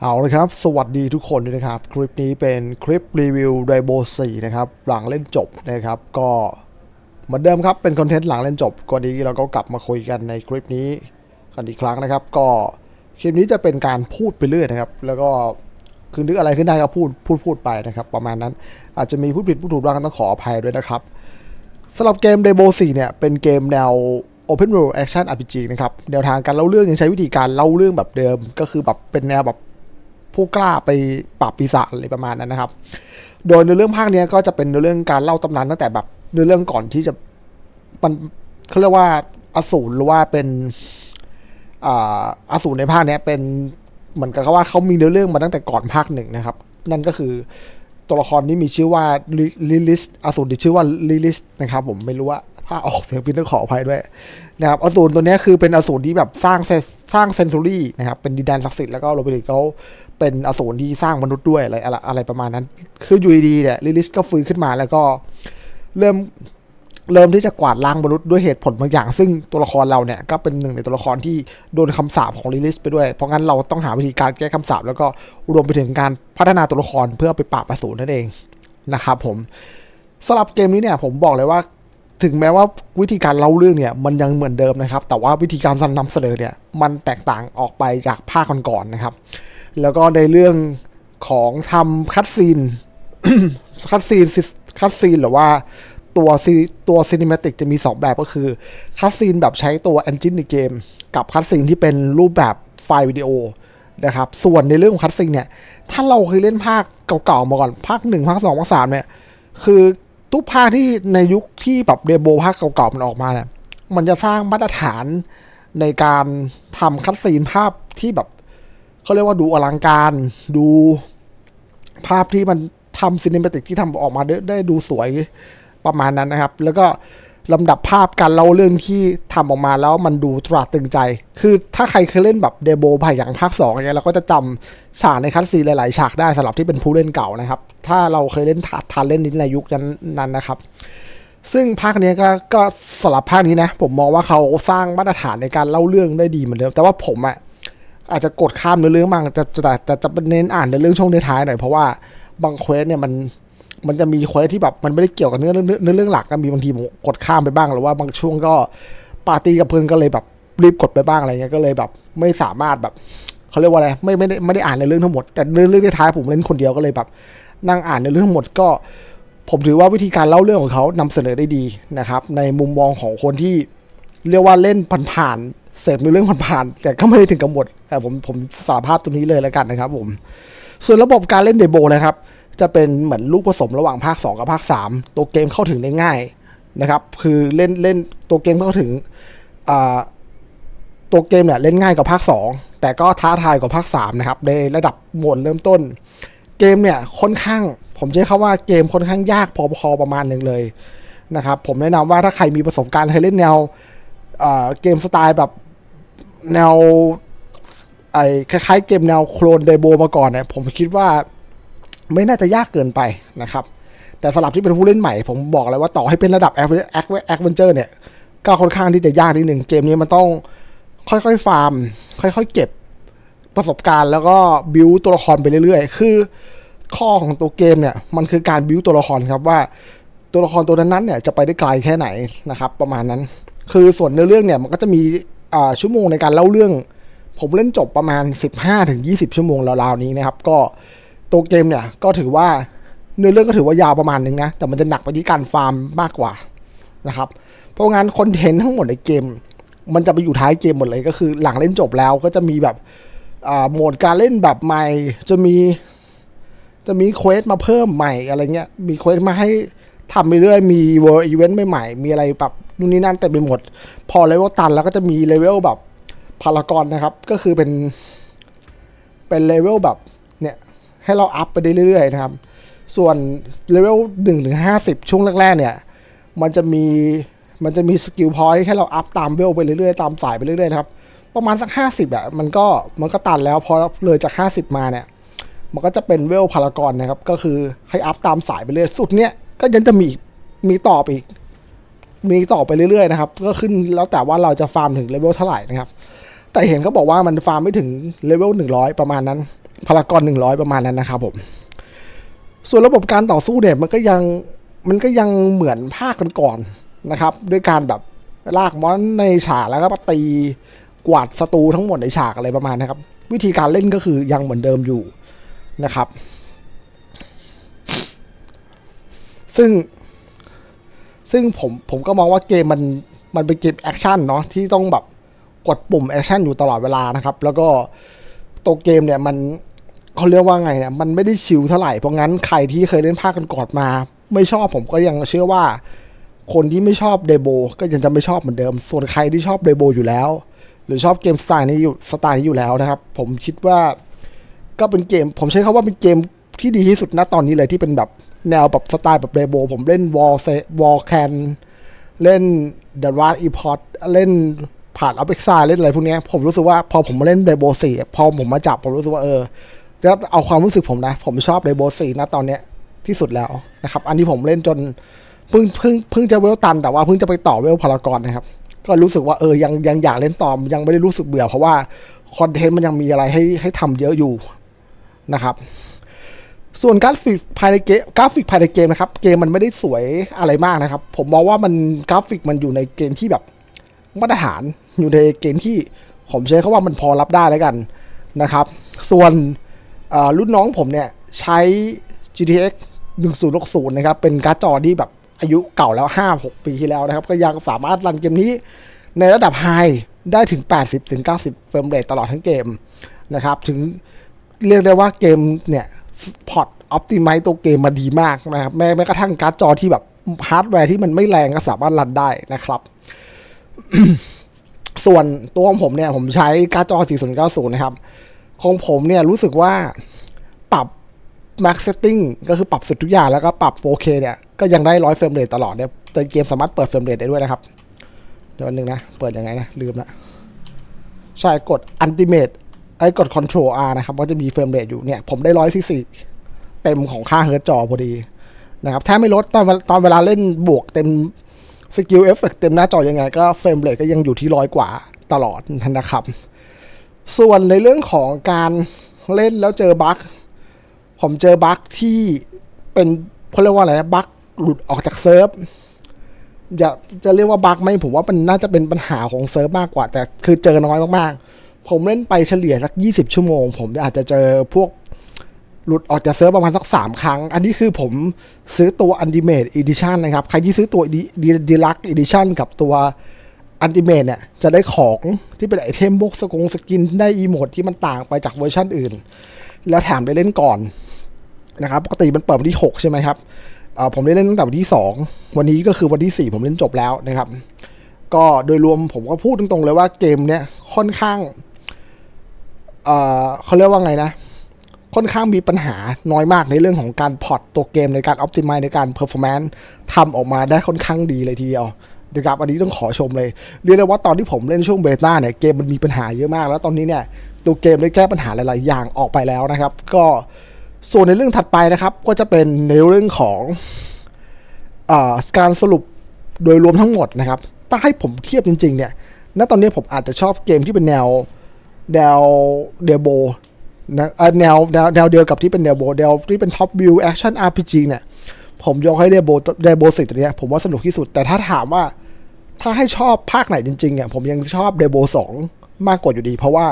เอาเลยครับ สวัสดีทุกคนด้วยนะครับ คลิปนี้เป็นคลิปรีวิว Rainbow 4นะครับ หลังเล่นจบนะครับ ก็เหมือนเดิมครับ เป็นคอนเทนต์หลังเล่นจบก่อนนี้เราก็กลับมาคุยกันในคลิปนี้กันอีกครั้งนะครับ ก็คลิปนี้จะเป็นการพูดไปเรื่อยนะครับ แล้วก็คือนึกอะไรขึ้นได้ก็พูดพูดพูดไปนะครับ ประมาณนั้นอาจจะมีพูดผิดพูดถูกบ้างต้องขออภัยด้วยนะครับสำหรับเกม Rainbow 4เนี่ยเป็นเกมแนว Open World Action RPG นะครับแนวทางการเล่าเรื่องยังใช้วิธีการเล่าเรื่องแบบเดิม ก็คือแบบเป็นแนวแบบ ผู้กล้าไปปราบปีศาจอะไรประมาณนั้นนะครับ โดยในเรื่องภาคนี้ก็จะเป็นในเรื่องการเล่าตำนานตั้งแต่แบบในเรื่องก่อนที่จะมันเขาเรียกว่าอสูรหรือว่าเป็นอสูรในภาคนี้เป็นเหมือนกับว่าเขามีเนื้อเรื่องมาตั้งแต่ก่อนภาคหนึ่งนะครับ นั่นก็คือตัวละครนี้มีชื่อว่าลิลิสอสูรที่ชื่อว่าลิลิสนะครับ ผมไม่รู้ว่า ถ้าออกเสียงผิดต้องขออภัยด้วยนะครับอสูรตัวนี้คือเป็นอสูรที่แบบสร้างเซสร้างเซนซูรี่นะครับเป็นดินแดนศักดิ์สิทธิ์แล้วก็โรเบิร์ตเขาเป็นอสูรที่สร้างมนุษย์ด้วยอะไรอะไรอะไรประมาณนั้น คืออยู่ดีๆเนี่ยลิลิสก็ฟื้นขึ้นมาแล้วก็เริ่มเริ่มที่จะกวาดล้างมนุษย์ด้วยเหตุผลบางอย่าง ซึ่งตัวละครเราเนี่ยก็เป็นหนึ่งในตัวละครที่โดนคำสาปของลิลิสไปด้วย เพราะงั้นเราต้องหาวิธีการแก้คำสาปแล้วก็รวมไปถึงการพัฒนาตัวละครเพื่อไปปราบอสูรนั่นเองนะครับผมสำหรับเกมนี้เนี่ยผมบอกเลยว่า ถึงแม้ว่าวิธีการเล่าเรื่องเนี่ยมันยังเหมือนเดิมนะครับ แต่ว่าวิธีการนำเสนอเนี่ยมันแตกต่างออกไปจากภาคก่อนๆนะครับ แล้วก็ในเรื่องของทำคัดซีนคัดซีนคัดซีนหรือว่าตัวซีตัวซีนิเมติกจะมี 2 แบบก็คือคัดซีนแบบใช้ตัวเอนจินในเกม กับคัดซีนที่เป็นรูปแบบไฟล์วิดีโอนะครับ ส่วนในเรื่องของคัดซีนเนี่ย ถ้าเราเคยเล่นภาคเก่าๆมาก่อน ภาคหนึ่งภาคสองภาคสามเนี่ย คือ ทุกภาคที่ในยุคที่แบบเดโบภาคเก่าๆมันออกมาเนี่ยมันจะสร้างมาตรฐานในการทำคัดซีนภาพที่แบบเขาเรียกว่าดูอลังการ ดูภาพที่มันทำซีนิเมติกที่ทำออกมาได้ได้ดูสวยประมาณนั้นนะครับ แล้วก็ ลำดับภาพการเล่าเรื่องที่ทำออกมาแล้วมันดูตราตึงใจ คือถ้าใครเคยเล่นแบบเดโบภายอย่างภาค2อย่างเงี้ยเราก็จะจำฉากในคัสซีหลาย ๆ ฉากได้สำหรับที่เป็นผู้เล่นเก่านะครับ ถ้าเราเคยเล่นทาทานเล่นนี้ในยุคนั้นนะครับ ซึ่งภาคนี้ก็ก็สำหรับภาคนี้นะ ผมมองว่าเขาสร้างมาตรฐานในการเล่าเรื่องได้ดีเหมือนเดิม แต่ว่าผมอะอาจจะกดข้ามเนื้อเรื่องบ้างแต่แต่แต่จะเน้นอ่านในเรื่องช่วงท้ายๆหน่อยเพราะว่าบางเควสเนี่ยมัน มันจะมีควสที่แบบมันไม่ได้เกี่ยวกับเนื้อเรื่องเนื้อเรื่องหลักก็มีบางทีผมกดข้ามไปบ้างหรือว่าบางช่วงก็ปาร์ตี้กับเพื่อนก็เลยแบบรีบกดไปบ้างอะไรเงี้ยก็เลยแบบไม่สามารถแบบเขาเรียกว่าอะไรไม่ไม่ได้ไม่ได้อ่านในเรื่องทั้งหมดแต่เนื้อเรื่องท้ายผมเล่นคนเดียวก็เลยแบบ นั่งอ่านในเรื่องทั้งหมดก็ ผมถือว่าวิธีการเล่าเรื่องของเขานำเสนอได้ดีนะครับ ในมุมมองของคนที่เรียกว่าเล่นผ่านๆเสพในเรื่องผ่านๆแต่ก็ไม่ได้ถึงกับหมดแต่ผมผมสาภาพตรงนี้เลยแล้วกันนะครับ ผม ส่วนระบบการเล่นเดโบนะครับ จะเป็นเหมือนลูกผสมระหว่างภาค 2 กับภาค 3 ตัวเกมเข้าถึงได้ง่ายนะครับ คือเล่นเล่นตัวเกมเข้าถึงตัวเกมเนี่ยเล่นง่ายกว่าภาค 2 แต่ก็ท้าทายกว่าภาค 3 นะครับ ในระดับหมดเริ่มต้น เกมเนี่ยค่อนข้าง ผมใช้คำว่าเกมค่อนข้างยากพอๆประมาณหนึ่งเลยนะครับ ผมแนะนำว่าถ้าใครมีประสบการณ์เคยเล่นแนวเกมสไตล์แบบแนวไอ้คล้ายๆเกมแนวโคลนเดโบมาก่อนเนี่ยผมคิดว่า ไม่น่าจะยากเกินไปนะครับแต่สำหรับที่เป็นผู้เล่นใหม่ ผมบอกเลยว่าต่อให้เป็นระดับแอคแอคแอคเวนเจอร์เนี่ย ก็ค่อนข้างที่จะยากนิดหนึ่งเกมนี้มันต้องค่อยๆฟาร์ม ค่อยๆเก็บประสบการณ์แล้วก็บิวตัวละครไปเรื่อยๆ คือข้อของตัวเกมเนี่ยมันคือการบิวตัวละครครับว่าตัวละครตัวนั้นๆเนี่ยจะไปได้ไกลแค่ไหนนะครับ ประมาณนั้น คือส่วนเนื้อเรื่องเนี่ยมันก็จะมีชั่วโมงในการเล่าเรื่อง ผมเล่นจบประมาณ 15ถึง20 ชั่วโมงราวๆนี้นะครับ ก็ ตัวเกมเนี่ยก็ถือว่าเนื้อเรื่องก็ถือว่ายาวประมาณนึงนะ แต่มันจะหนักไปที่การฟาร์มมากกว่านะครับ เพราะงั้นคอนเทนต์ทั้งหมดในเกม มันจะไปอยู่ท้ายเกมหมดเลยก็คือหลังเล่นจบแล้วก็จะมีแบบโหมดการเล่นแบบใหม่ จะมีจะมีเควสมาเพิ่มใหม่อะไรเงี้ย มีเควสมาให้ทำไปเรื่อย มีเวอร์อีเวนต์ใหม่ๆ มีอะไรแบบนู่นนี่นั่นเต็มไปหมด พอเลเวลตันแล้วก็จะมีเลเวลแบบพารากอนนะครับ ก็คือเป็น เป็นเลเวลแบบ ให้เราอัพไปได้เรื่อยๆนะครับ ส่วนเลเวลหนึ่งถึงห้าสิบช่วงแรกๆ เนี่ย มันจะมีมันจะมีสกิลพอยต์ให้เราอัพตามเวลไปเรื่อยๆ ตามสายไปเรื่อยๆนะครับ ประมาณสักห้าสิบอะมันก็มันก็ตันแล้วพอเลยจากห้าสิบมาเนี่ย มันก็จะเป็นเวลพารากอนนะครับ ก็คือให้อัพตามสายไปเรื่อยสุดเนี้ยก็ยังจะมีมีต่อไปอีกมีต่อไปเรื่อยๆนะครับ ก็ขึ้นแล้วแต่ว่าเราจะฟาร์มถึงเลเวลเท่าไหร่นะครับ แต่เห็นเขาบอกว่ามันฟาร์มไม่ถึงเลเวลหนึ่งร้อยประมาณนั้น พารากอนหนึ่งร้อยประมาณนั้นนะครับผมส่วนระบบการต่อสู้เนี่ยมันก็ยังมันก็ยังเหมือนภาคก,ก่อนนะครับ ด้วยการแบบลากมอนในฉากแล้วก็มาตีกวาดศัตรูทั้งหมดในฉากอะไรประมาณนะครับ วิธีการเล่นก็คือยังเหมือนเดิมอยู่นะครับ ซึ่ง ซึ่งผมผมก็มองว่าเกมมันมันเป็นเกมแอคชั่นเนาะที่ต้องแบบกดปุ่มแอคชั่นอยู่ตลอดเวลานะครับ แล้วก็ตัวเกมเนี่ยมัน เขาเรียกว่าไงเนี่ยมันไม่ได้ชิลเท่าไหร่เพราะงั้นใครที่เคยเล่นภาคกันก่อนมา ไม่ชอบผมก็ยังเชื่อว่า คนที่ไม่ชอบเดโบก็ยังจะไม่ชอบเหมือนเดิม ส่วนใครที่ชอบเดโบอยู่แล้ว หรือชอบเกมสไตล์นี้อยู่สไตล์นี้อยู่แล้วนะครับ ผมคิดว่า ก็เป็นเกม ผมใช้คำว่าเป็นเกมที่ดีที่สุดณตอนนี้เลยที่เป็นแบบแนวแบบสไตล์แบบเรโบผมเล่นวอลเซวอลแคนเล่นเดอะวาร์อีพอตเล่นผ่านอัพเอ็กซ์เล่นอะไรพวกนี้ผมรู้สึกว่าพอผมมาเล่นเรโบสี่พอผมมาจับผมรู้สึกว่าเออ แล้วเอาความรู้สึกผมนะ ผมชอบเรโบสี่ณตอนเนี้ยที่สุดแล้วนะครับ อันที่ผมเล่นจนเพิ่งเพิ่งเพิ่งจะเวลตันแต่ว่าเพิ่งจะไปต่อเวลพารากอนนะครับ ก็รู้สึกว่าเออยังยังอยากเล่นต่อยังไม่ได้รู้สึกเบื่อ เพราะว่าคอนเทนต์มันยังมีอะไรให้ให้ทำเยอะอยู่นะครับ ส่วนกราฟิกภายในเกมกราฟิกภายในเกมนะครับ เกมมันไม่ได้สวยอะไรมากนะครับ ผมมองว่ามันกราฟิกมันอยู่ในเกณฑ์ที่แบบมาตรฐานอยู่ในเกณฑ์ที่ผมใช้คาว่ามันพอรับได้แล้วกันนะครับ ส่วน รุ่นน้องผมเนี่ยใช้ GTX 1060 นะครับ เป็นการ์ดจอที่แบบอายุเก่าแล้ว 5-6 ปีที่แล้วนะครับ ก็ยังสามารถรันเกมนี้ในระดับไฮได้ถึง 80-90เฟรมเรทตลอดทั้งเกมนะครับ ถึงเรียกได้ว่าเกมเนี่ยพอร์ตออ t ติไม e ตัวเกมมาดีมากนะครับ แม้แม้กระทั่งการ์ดจอที่แบบฮาร์ดแวร์ที่มันไม่แรงก็สามารถรันได้นะครับ ส่วนตัวของผมเนี่ย ผมใช้การ์ดจอ 4090 นะครับ ของผมเนี่ยรู้สึกว่าปรับ max setting ก็คือปรับสุดทุกอย่างแล้วก็ปรับ 4K เนี่ยก็ยังได้ร้อยเฟรมเรทตลอดเนี่ยแต่เกมสามารถเปิดเฟรมเรทได้ด้วยนะครับ เดี๋ยวอันหนึ่งนะ เปิดยังไงนะ ลืมละใช่กด Ultimate ไอ้กด Control R นะครับก็จะมีเฟรมเรทอยู่เนี่ย ผมได้ร้อยสี่เต็มของค่าเฮิร์ตจอพอดีนะครับแทบไม่ลดตอนตอนเวลาเล่นบวกเต็มสกิลเอฟเฟกเต็มหน้าจอยังไง ก็เฟรมเรทก็ยังอยู่ที่ร้อยกว่าตลอดนะครับ ส่วนในเรื่องของการเล่นแล้วเจอบั๊กผมเจอบั๊กที่เป็นเขาเรียกว่าอะไรนะบั๊กหลุดออกจากเซิร์ฟอย่าจะเรียกว่าบั๊กไหมผมว่ามันน่าจะเป็นปัญหาของเซิร์ฟมากกว่า แต่คือเจอน้อยมากๆ ผมเล่นไปเฉลี่ยสักยี่สิบชั่วโมง ผมอาจจะเจอพวกหลุดออกจากเซิร์ฟประมาณสักสามครั้ง อันนี้คือผมซื้อตัว Ultimate Edition นะครับ ใครที่ซื้อตัวดีลักอีดิชันกับตัว Ultimate เนี่ยจะได้ของที่เป็นไอเทมพวกสกงสกินได้อีโมดที่มันต่างไปจากเวอร์ชันอื่น แล้วแถมได้เล่นก่อนนะครับปกติมันเปิดวันที่ 6 ใช่ไหมครับผมได้เล่นตั้งแต่วันที่ 2 วันนี้ก็คือวันที่ 4 ผมเล่นจบแล้วนะครับ ก็โดยรวมผมก็พูดตรงๆเลยว่าเกมเนี้ยค่อนข้างเอ่อเขาเรียกว่าไงนะ ค่อนข้างมีปัญหาน้อยมากในเรื่องของการพอร์ตตัวเกมในการอ p ติ i z e ในการเพอร์ฟอร์แมนซ์ทำออกมาได้ค่อนข้างดีเลยทีเดียว นะครับอันนี้ต้องขอชมเลยเรียกได้ว่าตอนที่ผมเล่นช่วงเบต้าเนี่ยเกมมันมีปัญหาเยอะมาก แล้วตอนนี้เนี่ยตัวเกมได้แก้ปัญหาหลาย ๆ อย่างออกไปแล้วนะครับ ก็ส่วนในเรื่องถัดไปนะครับ ก็จะเป็นในเรื่องของอการสรุปโดยรวมทั้งหมดนะครับถ้าให้ผมเทียบจริง ๆ เนี่ยณตอนนี้ผมอาจจะชอบเกมที่เป็นแนวแนวเดโบนะแนวแนวแนวเดียวกับที่เป็นเดโบแนวที่เป็นท็อปวิวแอคชั่น RPG เนี่ย ผมยกให้เดโบเดโบสิตัวเนี้ยผมว่าสนุกที่สุด แต่ถ้าถามว่า ถ้าให้ชอบภาคไหนจริงๆอะผมยังชอบเดโบสองมากกว่าอยู่ดี เพราะว่า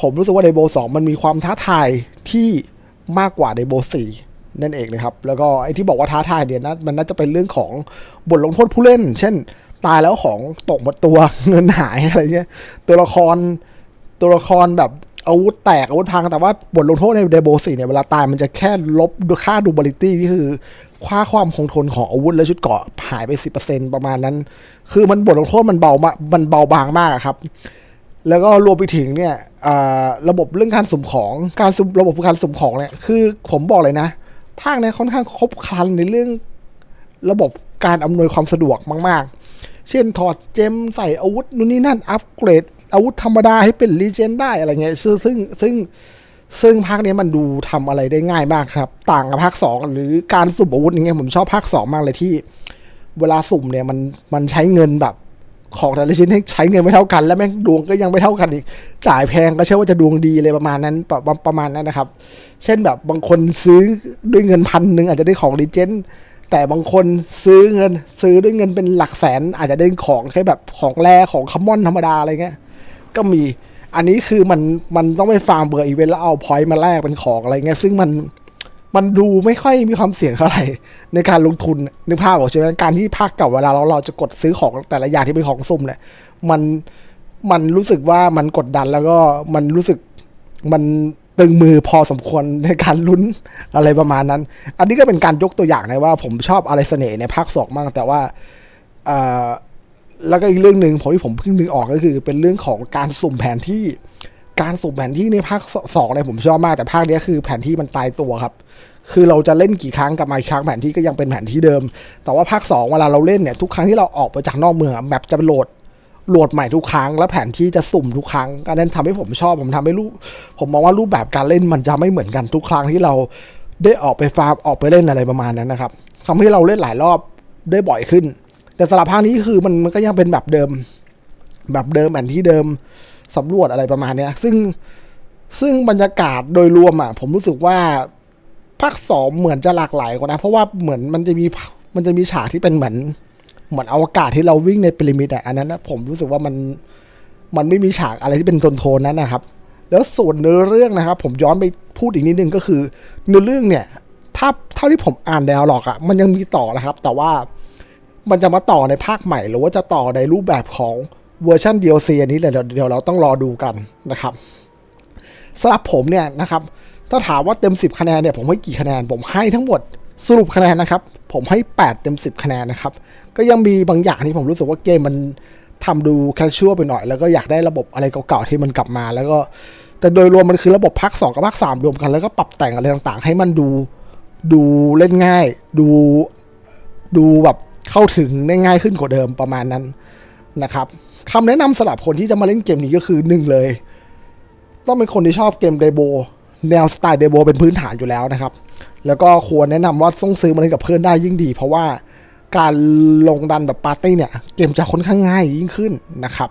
ผมรู้สึกว่าเดโบสองมันมีความท้าทายที่มากกว่าเดโบสี่นั่นเองนะครับ แล้วก็ไอ้ที่บอกว่าท้าทายเนี่ยนะมันน่าจะเป็นเรื่องของบทลงโทษผู้เล่น เช่น ตายแล้วของตกหมดตัวเงินหายอะไรเงี้ยตัวละครตัวละครแบบ อาวุธแตกอาวุธพัง แต่ว่าบทลงโทษในเดโบสี่เนี่ยเวลาตายมันจะแค่ลบค่าดูบาลิตี้ที่คือค่าความคงทนของอาวุธและชุดเกราะหายไปสิบเปอร์เซ็นประมาณนั้น คือมันบทลงโทษมันเบามามันเบาบางมากครับ แล้วก็รวมไปถึงเนี่ยระบบเรื่องการสุ่มของการสุ่มระบบการสุ่มของเนี่ยคือผมบอกเลยนะ ภาคเนี้ค่อนข้างครบครันในเรื่องระบบการอำนวยความสะดวกมาก ๆ เช่นถอดเจมใส่อาวุธนู่นนี่นั่นอัปเกรด อาวุธธรรมดาให้เป็นรีเจนได้อะไรเงี้ยซึ่งซึ่งซึ่งซึ่งภาคนี้มันดูทำอะไรได้ง่ายมากครับ ต่างกับภาคสองหรือการสุ่มอาวุธอย่างเงี้ยผมชอบภาคสองมากเลยที่ เวลาสุ่มเนี่ยมันมันใช้เงินแบบของแต่ละชิ้นใช้เงินไม่เท่ากัน และแม่งดวงก็ยังไม่เท่ากันอีก จ่ายแพงก็เชื่อว่าจะดวงดีเลยประมาณนั้นประประประมาณนั้นนะครับ เช่นแบบบางคนซื้อด้วยเงินพันหนึ่งอาจจะได้ของรีเจนแต่บางคนซื้อเงินซื้อด้วยเงินเป็นหลักแสน อาจจะได้ของแค่แบบของแร่ของคัมมอนธรรมดาอะไรเงี้ย ก็มี อันนี้คือมันมันต้องไปฟาร์มเบอร์อีเวนต์แล้วเอาพอยต์มาแลกเป็นของอะไรเงี้ยซึ่งมันมันดูไม่ค่อยมีความเสี่ยงเท่าไหร่ในการลงทุนนึกภาพออกใช่ไหมการที่ภาคเก่าเวลาเราเราจะกดซื้อของแต่ละอย่างที่เป็นของซุ่มเนี่ยมันมันรู้สึกว่ามันกดดันแล้วก็มันรู้สึกมันตึงมือพอสมควรในการลุ้นอะไรประมาณนั้น อันนี้ก็เป็นการยกตัวอย่างนะว่าผมชอบอะไรเสน่ห์ในภาคสองมากแต่ว่าออ แล้วก็อีกเรื่องหนึ่งผมที่ผมเพิ่งนึกออกก็คือ เป็นเรื่องของการสุ่มแผนที่การสุ่มแผนที่ในภาคสองเนี่ยผมชอบมากแต่ภาคนี้คือแผนที่มันตายตัวครับ คือเราจะเล่นกี่ครั้งกับมาครั้งแผนที่ก็ยังเป็นแผนที่เดิม แต่ว่าภาคสองเวลาเราเล่นเนี่ยทุกครั้งที่เราออกไปจากนอกเมืองอะแมปจะโหลดโหลดใหม่ทุกครั้ง แล้วแผนที่จะสุ่มทุกครั้งอันนั้นทำให้ผมชอบผมทำให้รูปผมมองว่ารูปแบบการเล่นมันจะไม่เหมือนกันทุกครั้งที่เราได้ออกไปฟาร์มออกไปเล่นอะไรประมาณนั้นนะครับทำให้เราเล่นหลายรอบได้บ่อยขึ้น แต่สำหรับภาคนี้คือมันมันก็ยังเป็นแบบเดิม แบบเดิมแผนที่เดิมสำรวจอะไรประมาณเนี้ย ซึ่งซึ่งบรรยากาศโดยรวมอะ ผมรู้สึกว่าภาคสองเหมือนจะหลากหลายกว่านะ เพราะว่าเหมือนมันจะมีมันจะมีฉากที่เป็นเหมือน เหมือนอวกาศที่เราวิ่งในพีระมิดอะอันนั้นนะผมรู้สึกว่ามันมันไม่มีฉากอะไรที่เป็นโทนๆนั้นนะครับ แล้วส่วนเนื้อเรื่องนะครับ ผมย้อนไปพูดอีกนิดนึงก็คือเนื้อเรื่องเนี่ย ถ้าเท่าที่ผมอ่านแดวหรอกอะมันยังมีต่อนะครับ แต่ว่า มันจะมาต่อในภาคใหม่ หรือว่าจะต่อในรูปแบบของเวอร์ชัน DLC อันนี้เดี๋ยวเดี๋ยวเราต้องรอดูกันนะครับสำหรับผมเนี่ยนะครับถ้าถามว่าเต็ม 10 คะแนนเนี่ยผมให้กี่คะแนน ผมให้ทั้งหมดสรุปคะแนนนะครับ ผมให้ 8 เต็ม 10 คะแนนนะครับ ก็ยังมีบางอย่างที่ผมรู้สึกว่าเกมมันทำดูแคชชัวไปหน่อย แล้วก็อยากได้ระบบอะไรเก่าๆที่มันกลับมา แล้วก็แต่โดยรวมมันคือระบบภาค2กับภาค3รวมกัน แล้วก็ปรับแต่งอะไรต่างๆ ให้มันดูดูเล่นง่าย ดูดูแบบ เข้าถึงได้ง่ายขึ้นกว่าเดิมประมาณนั้นนะครับคำแนะนำสำหรับคนที่จะมาเล่นเกมนี้ก็คือหนึ่งเลย ต้องเป็นคนที่ชอบเกมเดโบแนวสไตล์เดโบเป็นพื้นฐานอยู่แล้วนะครับ แล้วก็ควรแนะนำว่าต้องซื้อมาเล่นกับเพื่อนได้ยิ่งดี เพราะว่าการลงดันแบบปาร์ตี้เนี่ย เกมจะค่อนข้างง่ายยิ่งขึ้นนะครับ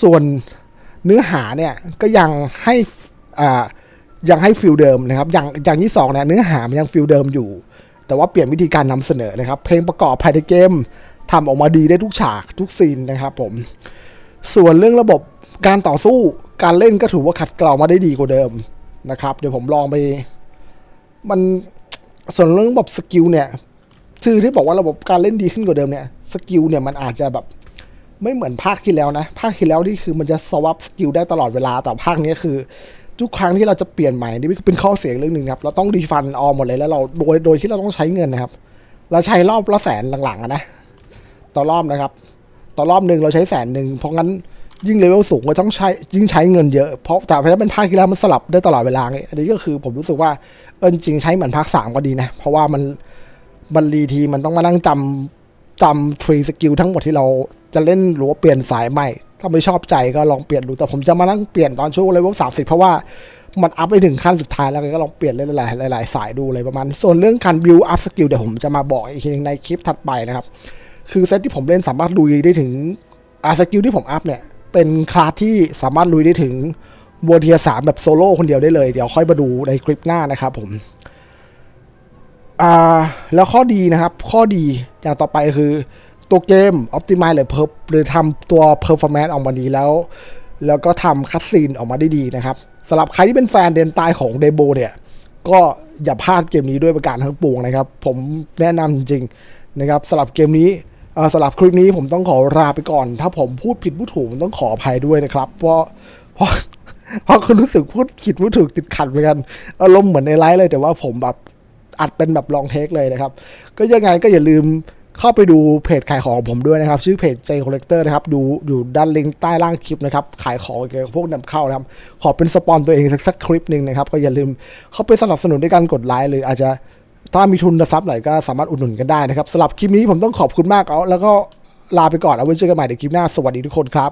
ส่วนเนื้อหาเนี่ยก็ยังให้ยังให้ฟิลเดิมนะครับ อย่างอย่างที่สองเนี่ยเนื้อหามันยังฟิลเดิมอยู่ แต่ว่าเปลี่ยนวิธีการนำเสนอนะครับ เพลงประกอบภายในเกมทำออกมาดีได้ทุกฉากทุกซีนนะครับผม ส่วนเรื่องระบบการต่อสู้การเล่นก็ถือว่าขัดเกลามาได้ดีกว่าเดิมนะครับ เดี๋ยวผมลองไป มันส่วนเรื่องระบบสกิลเนี่ยคือที่บอกว่าระบบการเล่นดีขึ้นกว่าเดิมเนี่ยสกิลเนี่ยมันอาจจะแบบไม่เหมือนภาคที่แล้วนะ ภาคที่แล้วนี่คือมันจะสวับสกิลได้ตลอดเวลาแต่ภาคนี้คือ ทุกครั้งที่เราจะเปลี่ยนใหม่นี่เป็นข้อเสียเรื่องหนึ่งครับ เราต้องรีฟันออมหมดเลยแล้วเราโดยโดยที่เราต้องใช้เงินนะครับ เราใช้รอบละแสนหลังๆนะต่อรอบนะครับ ต่อรอบหนึ่งเราใช้แสนหนึ่งเพราะงั้นยิ่งเลเวลสูงก็ต้องใช้ยิ่งใช้เงินเยอะเพราะแต่ถ้าเป็นภาคที่แล้วมันสลับได้ตลอดเวลาไงอันนี้ก็คือผมรู้สึกว่าเออจริงใช้เหมือนภาคสามก็ดีนะ เพราะว่ามันมันรีทีมันต้องมานั่งจำจำทรีสกิลทั้งหมดที่เราจะเล่นหรือว่าเปลี่ยนสายใหม่ ถ้าไม่ชอบใจก็ลองเปลี่ยนดู แต่ผมจะมานั่งเปลี่ยนตอนช่วงเลเวลสามสิบเพราะว่ามันอัพไปถึงขั้นสุดท้ายแล้วก็ลองเปลี่ยนหลายๆหลาย ๆ สายดูเลยประมาณ ส่วนเรื่องการบิวอัพสกิลเดี๋ยวผมจะมาบอกอีกทีนึงในคลิปถัดไปนะครับ คือเซตที่ผมเล่นสามารถลุยได้ถึงอาสกิลที่ผมอัพเนี่ย เป็นคลาสที่สามารถลุยได้ถึงบวเทียสามแบบโซโล่คนเดียวได้เลย เดี๋ยวค่อยมาดูในคลิปหน้านะครับผมอ่าแล้วข้อดีนะครับ ข้อดีอย่างต่อไปคือ ตัวเกม Optimize หรือ per หรือทำตัว Performance ออกมาดีแล้ว แล้วก็ทำคัดซีนออกมาได้ดีนะครับสำหรับใครที่เป็นแฟนเดนตายของเดโบเนี่ย ก็อย่าพลาดเกมนี้ด้วยประการทั้งปวงนะครับ ผมแนะนำจริงๆนะครับสำหรับเกมนี้สำหรับคลิปนี้ผมต้องขอลาไปก่อน ถ้าผมพูดผิดพูดถูกผมต้องขออภัยด้วยนะครับ เพราะเพราะเพราะคุณรู้สึกพูดผิดพูดถูกติดขัดเหมือนกันอารมณ์เหมือนในไลฟ์เลยแต่ว่าผมแบบอัดเป็นแบบลองเทคเลยนะครับ ก็ยังไงก็อย่าลืม เข้าไปดูเพจขายของของผมด้วยนะครับ ชื่อเพจ J Collector นะครับดูอยู่ด้านลิงก์ใต้ล่างคลิปนะครับขายของเกี่ยวกับพวกนำเข้านะครับ ขอเป็นสปอนตัวเองสักสักคลิปหนึ่งนะครับ ก็อย่าลืมเข้าไปสนับสนุนด้วยการกดไลค์หรืออาจจะถ้ามีทุนทรัพย์หนก็สามารถอุดหนุนกันได้นะครับสำหรับคลิปนี้ผมต้องขอบคุณมากเอาแล้วก็ลาไปก่อนเอาไว้เจอกันใหม่ในคลิปหน้าสวัสดีทุกคนครับ